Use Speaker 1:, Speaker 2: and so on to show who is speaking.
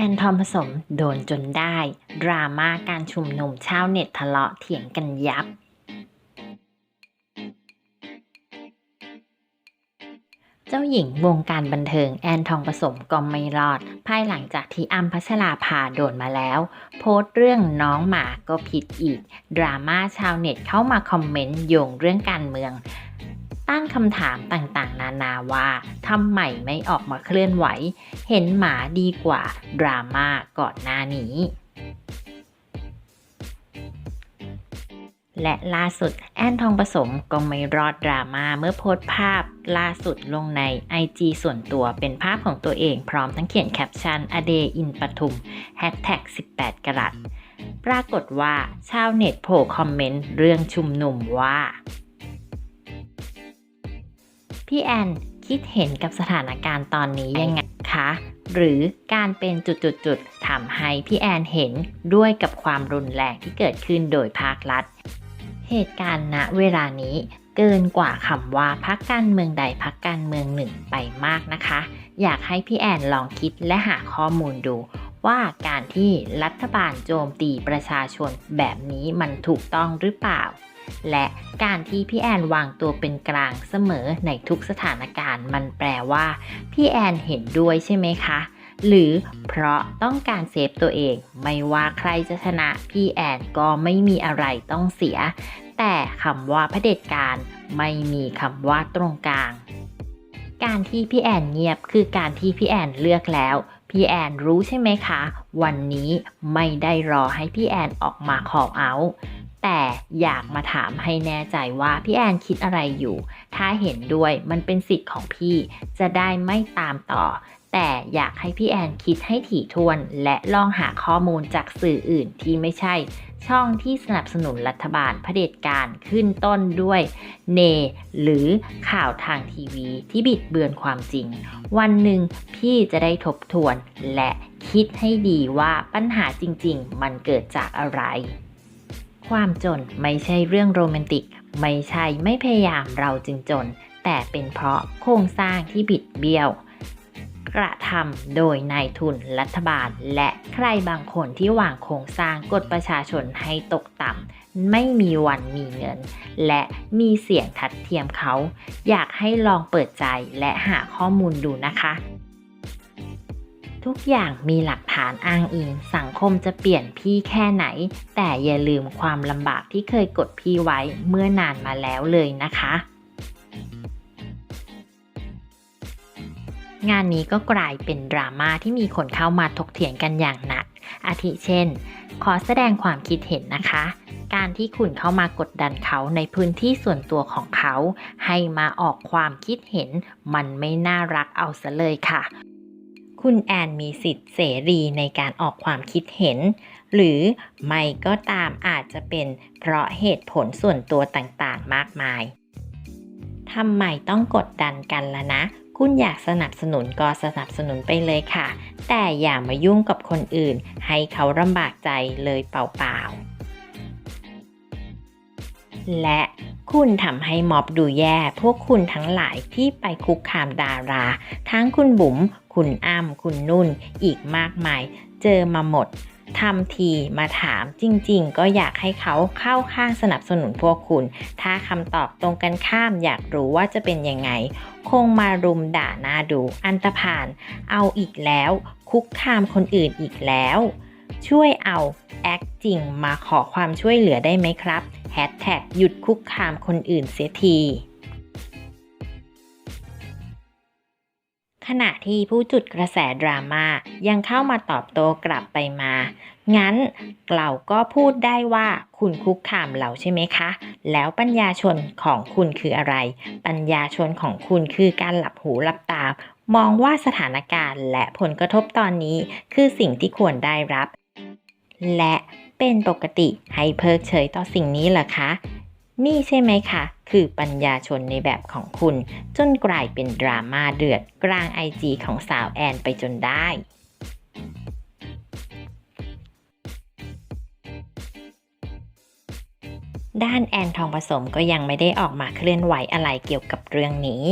Speaker 1: แอนทอมผสมโดนจนได้ ดราม่าการชุมนุมชาวเน็ตทะเลาะเถียงกันยับ เจ้าหญิงวงการบันเทิงแอนทองผสมก็ไม่รอด ภายหลังจากที่อัมพัชราภาโดนมาแล้ว โพสต์เรื่องน้องหมาก็ผิดอีก ดราม่าชาวเน็ตเข้ามาคอมเมนต์โยงเรื่องการเมือง ตั้งคำถามต่างๆ นานาว่าทำไมไม่ออกมาเคลื่อนไหว เห็นหมาดีกว่าดราม่าก่อนหน้านี้และล่าสุดแอนทองผสมก็ไม่รอดดราม่าเมื่อโพสต์ภาพล่าสุดลงใน IG ส่วนตัวเป็นภาพของตัวเองพร้อมทั้งเขียนแคปชั่น a day in ปทุม hashtag 18 กรัตปรากฏว่าชาวเน็ตโผล่คอมเมนต์เรื่องชุมนุมว่า พี่แอนคิดเห็นกับสถานการณ์ตอนนี้ยังไงคะ หรือการเป็นจุดๆๆทำให้พี่แอนเห็นด้วยกับความรุนแรงที่เกิดขึ้นโดยภาครัฐ เหตุการณ์ณเวลานี้เกินกว่าคำว่าพักการเมืองใดพักการเมืองหนึ่งไปมากนะคะ อยากให้พี่แอนลองคิดและหาข้อมูลดู ว่าการที่รัฐบาลโจมตีประชาชนแบบนี้มันถูกต้องหรือเปล่า และการที่พี่แอนวางตัวเป็นกลางเสมอในทุกสถานการณ์ มันแปลว่า พี่แอนเห็นด้วยใช่ไหมคะ หรือเพราะต้องการเซฟตัวเอง ไม่ว่าใครจะชนะพี่แอนก็ไม่มีอะไรต้องเสีย แต่คำว่าเผด็จการไม่มีคำว่าตรงกลาง การที่พี่แอนเงียบคือการที่พี่แอนเลือกแล้วพี่แอนรู้ใช่ไหมคะ วันนี้ไม่ได้รอให้พี่แอนออกมาขอเอา แต่อยากมาถามให้แน่ใจว่าพี่แอนคิดอะไรอยู่ ถ้าเห็นด้วยมันเป็นสิทธิ์ของพี่ จะได้ไม่ตามต่อ แต่อยากให้พี่แอนคิดให้ถี่ถ้วน และลองหาข้อมูลจากสื่ออื่นที่ไม่ใช่ ช่องที่สนับสนุนรัฐบาลเผด็จการขึ้นต้นด้วย เน หรือข่าวทางทีวีที่บิดเบือนความจริง วันหนึ่งพี่จะได้ทบทวน และคิดให้ดีว่าปัญหาจริง ๆ มันเกิดจากอะไร ความจนไม่ใช่เรื่องโรแมนติก ไม่ใช่ไม่พยายามเราจึงจน แต่เป็นเพราะโครงสร้างที่บิดเบี้ยว กระทำโดยนายทุนรัฐบาล และใครบางคนที่วางโครงสร้างกดประชาชนให้ตกต่ำไม่มีวันมีเงิน และมีเสียงทัดเทียมเขา อยากให้ลองเปิดใจและหาข้อมูลดูนะคะ ทุกอย่างมีหลักฐานอ้างอิง สังคมจะเปลี่ยนพี่แค่ไหน แต่อย่าลืมความลำบากที่เคยกดพี่ไว้เมื่อนานมาแล้วเลยนะคะ งานนี้ก็กลายเป็นดราม่าที่มีคนเข้ามาถกเถียงกันอย่างหนัก อาทิเช่น ขอแสดงความคิดเห็นนะคะ การที่คุณเข้ามากดดันเขาในพื้นที่ส่วนตัวของเขา ให้มาออกความคิดเห็น มันไม่น่ารักเอาซะเลยค่ะ คุณแอนมีสิทธิ์เสรีในการออกความคิดเห็น หรือไม่ก็ตามอาจจะเป็นเพราะเหตุผลส่วนตัวต่างๆ มากมายทำไมต้องกดดันกันละนะ คุณอยากสนับสนุนก็สนับสนุนไปเลยค่ะ แต่อย่ามายุ่งกับคนอื่น ให้เขาลำบากใจเลยเปล่าๆและ คุณทำให้ม็อบดูแย่ พวกคุณทั้งหลายที่ไปคุกคามดารา ทั้งคุณบุ๋ม คุณอ้ำคุณนุ่น อีกมากมาย เจอมาหมดทำทีมาถามจริงๆ ก็อยากให้เขาเข้าข้างสนับสนุนพวกคุณ ถ้าคำตอบตรงกันข้ามอยากรู้ว่าจะเป็นยังไง คงมารุมด่าหน้าดูอันตรพาน เอาอีกแล้ว คุกคามคนอื่นอีกแล้ว ช่วยเอาแอคจริงมาขอความช่วยเหลือได้ไหมครับ ชแท็กหยุดคุกคามคนอื่นเสียทีขณะที่ผู้จุดกระแสดราม่ายังเข้ามาตอบโต้กลับไปมา งั้นเราก็พูดได้ว่าคุณคุกคามเราใช่ไหมคะ แล้วปัญญาชนของคุณคืออะไร ปัญญาชนของคุณคือการหลับหูหลับตา มองว่าสถานการณ์และผลกระทบตอนนี้คือสิ่งที่ควรได้รับ และเป็นปกติให้เพิกเฉยต่อสิ่งนี้เหรอคะ นี่ใช่ไหมคะ คือปัญญาชนในแบบของคุณ จนกลายเป็นดราม่าเดือดกลางไอจีของสาวแอนไปจนได้ด้านแอนทองผสมก็ยังไม่ได้ออกมาเคลื่อนไหวอะไรเกี่ยวกับเรื่องนี้